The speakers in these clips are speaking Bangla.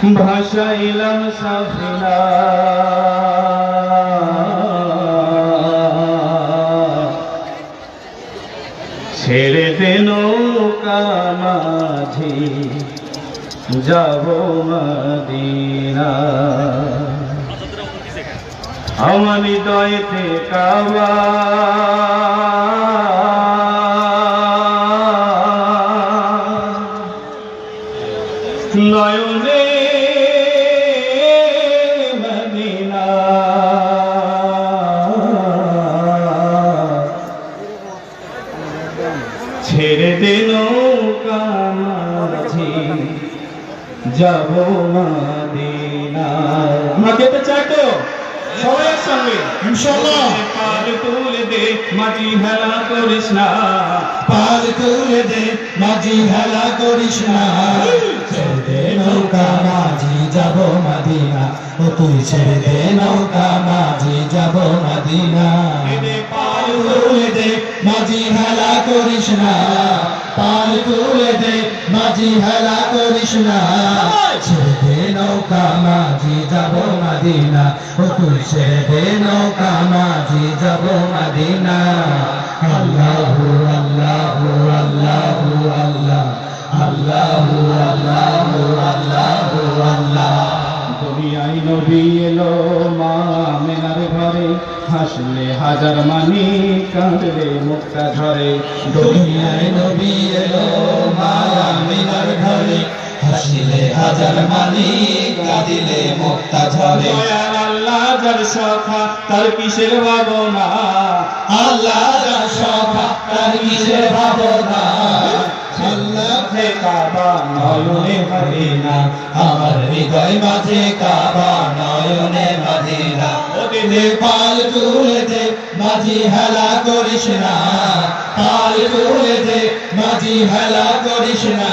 ভাসাইলাম সাফিনা ছেড়ে দে নৌকা মাঝি যাব মদিনা। আমার হৃদয়তে কাবা। নয়নে যাব মদিনা। মা যেতে চাই তো? সবাই একসঙ্গে? ইনশাআল্লাহ। পার তুলে দে মাঝি হেলা করিস না। পাল তুলে দে মাঝি হেলা করিস না। ছেড়ে নৌকা মাঝি যাব মদিনা। ও তুই ছেড়ে দে নৌকা মাঝি যাব মদিনা। পাল তুলে দে মাঝি হেলা করিস না। পাল তুলে দে মাঝি হেলা করিস না ছেড়ে দে নৌকা মাঝি যাব মদিনা। ও তুই ছেড়ে দে নৌকা মাঝি যাব মদিনা। আল্লাহু আল্লাহু আল্লাহু আল্লাহ। আল্লাহু আল্লাহু আল্লাহু আল্লাহ। দুনিয়ায় নবী এলো মা মেনার ঘরে। হাসলে হাজার মানি কাঁদলে মুক্তা ঝরে। দুনিয়ায় নবী এলো হাসিলে হাজার মালিক কাঁদিলে মুক্তা ঝরে। আল্লাহ যার সখা তার কিসের ভাবনা? আল্লাহ যার সখা তার কিসের ভাবনা? আল্লাহ কাবা নয়নে মদিনা আমার হৃদয় মাঝে কাবা নয়নে মদিনা। ওদের দে পাল তুলে দে মাঝি হেলা করিস না পাল তুলে দে মাঝি হেলা করিস না।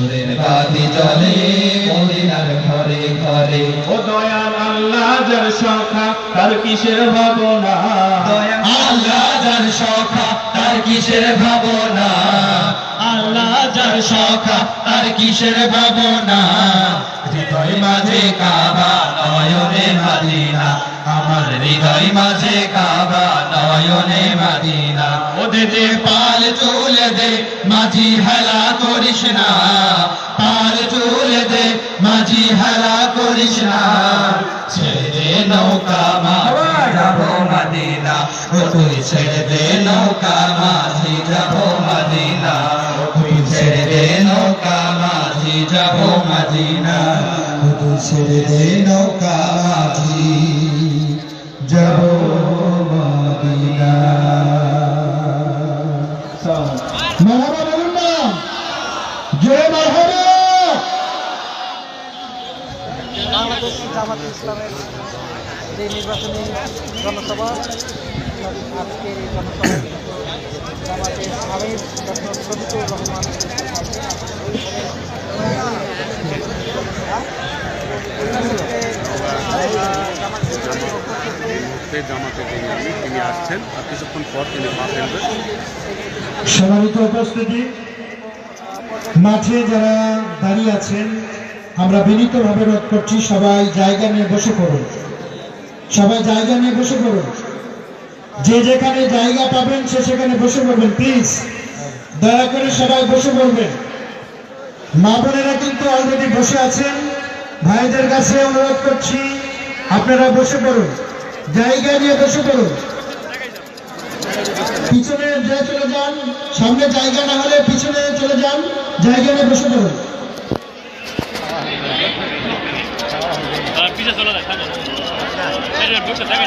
নূরের বাতি জ্বলে মদিনার ঘরে ঘরে। ও দয়াল আল্লাহ যার সখা তার কিসের ভাবনা? আল্লাহ যার সখা তার কিসের ভাবনা? আল্লাহ যার সখা তার কিসের ভাবনা? হৃদয় মাঝে কাবা নয়নে মাদিনা। আমার হৃদয় মাঝে কাবা নয়নে মাদিনা। ওদের পাল দে মাঝি হেলা করিস না পাল তুলে দে মাঝি হেলা করিস না। ছেড়ে নৌকা মাঝি যাব মদিনা। ও তুই ছেড়ে দে নৌকা মাঝি যাব মদিনা। তুই ছেড়ে দে নৌকা মাঝি যাব মদিনা। তুই ছেড়ে দে নৌকা মাঝি যাব মদিনা। মারহাবা বাংলাদেশ জামাত ইসলামের যে নির্বাচনী জনসভা আজকের এই জনসভা জামাতের আমির ডক্টর শফিকুর রহমান সেই জামাতে যিনি আছেন, তিনি আসছেন আর কিছুক্ষণ পর তিনি সম্মানিত উপস্থিতি। মাঠে যারা দাঁড়িয়ে আছেন, আমরা বিনীতভাবে রোধ করছি, সবাই জায়গা নিয়ে বসে পড়ুন। সবাই জায়গা নিয়ে বসে পড়ুন। যে যেখানে জায়গা পাবেন, সে সেখানে বসে পড়বেন প্লিজ দয়া করে সবাই বসে পড়বেন। মা বোনেরা কিন্তু অলরেডি বসে আছেন। ভাইদের কাছে অনুরোধ করছি, আপনারা বসে পড়ুন। জায়গা নিয়ে বসে পড়ুন। পিছনে যে চলে যান সামনে জায়গা না হলে পিছনে চলে যান, জায়গা নিয়ে বসে পড়ুন। পিছিয়ে চলে যায় বসে থাকে